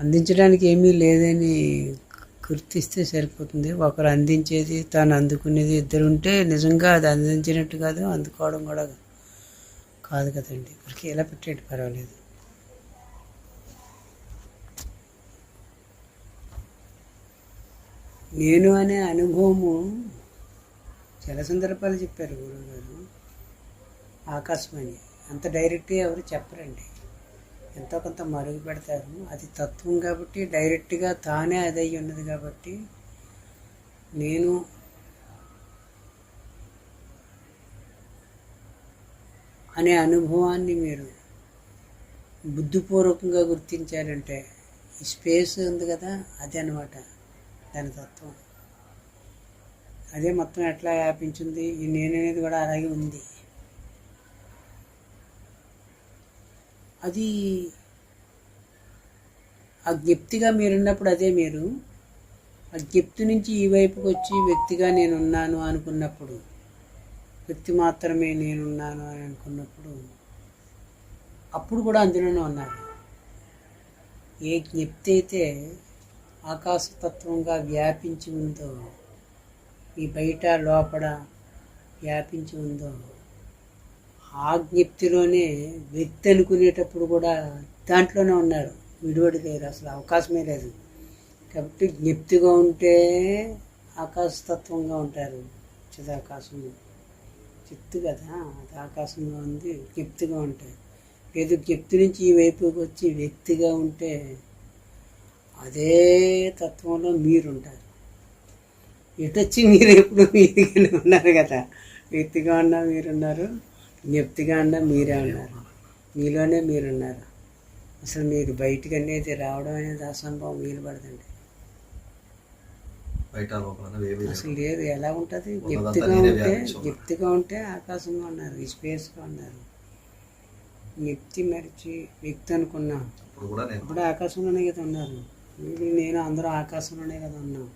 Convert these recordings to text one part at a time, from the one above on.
అందించడానికి ఏమీ లేదని గుర్తిస్తే సరిపోతుంది. ఒకరు అందించేది తాను అందుకునేది ఇద్దరు ఉంటే నిజంగా అది అందించినట్టు కాదు అందుకోవడం కూడా కాదు కదండి. ఊరికే ఎలా పెట్టేటి పర్వాలేదు. నేను అనే అనుభవము చాలా సందర్భాలు చెప్పారు గురువు గారు ఆకాశవాణి. అంత డైరెక్ట్గా ఎవరు చెప్పరండి. ఎంతో కొంత మరుగు పెడతారు. అది తత్వం కాబట్టి డైరెక్ట్గా తానే అది ఉన్నది కాబట్టి నేను అనే అనుభవాన్ని మీరు బుద్ధిపూర్వకంగా గుర్తించారంటే ఈ స్పేస్ ఉంది కదా అదే అనమాట దాని తత్వం. అదే మొత్తం ఎట్లా వ్యాపించింది? ఈ నేననేది కూడా అలాగే ఉంది. అది ఆ జ్ఞప్తిగా మీరున్నప్పుడు అదే మీరు. ఆ జ్ఞప్తి నుంచి ఈ వైపుకి వచ్చి వ్యక్తిగా నేనున్నాను అనుకున్నప్పుడు వ్యక్తి మాత్రమే నేనున్నాను అని అనుకున్నప్పుడు అప్పుడు కూడా అందులోనే ఉన్నారు ఏ జ్ఞప్తి అయితే ఆకాశతత్వంగా వ్యాపించి ఉందో ఈ బయట లోపల వ్యాపించి ఉందో ఆజ్ఞప్తిలోనే వ్యక్తి అనుకునేటప్పుడు కూడా దాంట్లోనే ఉన్నారు. విడివడి లేరు అసలు అవకాశమే లేదు. కాబట్టి జ్ఞప్తిగా ఉంటే ఆకాశతత్వంగా ఉంటారు. చిదాకాశం. చిత్తు కదా అది ఆకాశంగా ఉంది జ్ఞప్తిగా ఉంటాయి లేదు జ్ఞప్తి నుంచి ఈ వైపుకి వచ్చి వ్యక్తిగా ఉంటే అదే తత్వంలో మీరుంటారు. ఎటొచ్చి మీరు ఎప్పుడు మీరుగానే ఉన్నారు కదా? వ్యక్తిగా ఉన్నా మీరున్నారు. జ్ఞప్తిగా ఉన్నా మీరే ఉన్నారు. మీలోనే మీరున్నారు. అసలు మీరు బయటికి అనేది రావడం అనేది అసంభవం వీలు పడదండి. అసలు లేదు. ఎలా ఉంటుంది? జ్ఞప్తిగా ఉంటే. జ్ఞప్తిగా ఉంటే ఆకాశంగా ఉన్నారు ఈ స్పేస్గా ఉన్నారు. జ్ఞప్తి మరిచి వ్యక్తి అనుకున్నాం ఇప్పుడు ఆకాశంలోనే కదా ఉన్నారు. నేను అందరూ ఆకాశంలోనే కదా ఉన్నాం.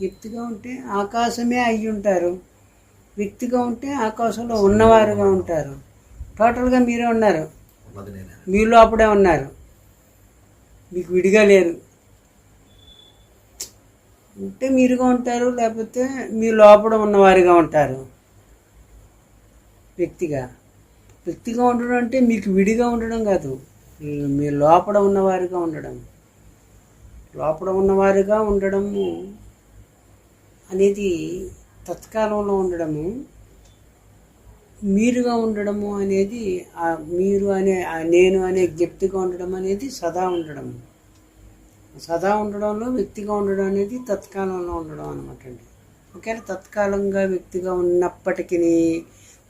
వ్యక్తిగా ఉంటే ఆకాశమే అయ్యి ఉంటారు వ్యక్తిగా ఉంటే ఆకాశంలో ఉన్నవారుగా ఉంటారు. టోటల్గా మీరే ఉన్నారు. మీలో అప్పుడే ఉన్నారు. మీకు విడిగా లేరు. ఉంటే మీరుగా ఉంటారు లేకపోతే మీ లోపల ఉన్నవారుగా ఉంటారు. వ్యక్తిగా. వ్యక్తిగా ఉండడం అంటే మీకు విడిగా ఉండడం కాదు. మీ- మీ లోపల ఉన్నవారుగా ఉండడం. లోపల ఉన్నవారుగా ఉండడము అనేది తత్కాలంలో ఉండడము మీరుగా ఉండడము అనేది ఆ మీరు అనే నేను అనే జ్ఞప్తిగా ఉండడం అనేది సదా ఉండడం సదా ఉండడంలో వ్యక్తిగా ఉండడం అనేది తత్కాలంలో ఉండడం అనమాట అండి. ఒకవేళ తత్కాలంగా వ్యక్తిగా ఉన్నప్పటికీ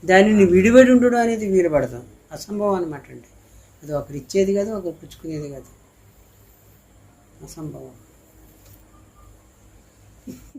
దానిని విడివడి ఉండడం అనేది వీలు పడదాం అసంభవం అనమాట అండి. అది ఒకరు ఇచ్చేది కాదు ఒకరు పుచ్చుకునేది కాదు. అసంభవం.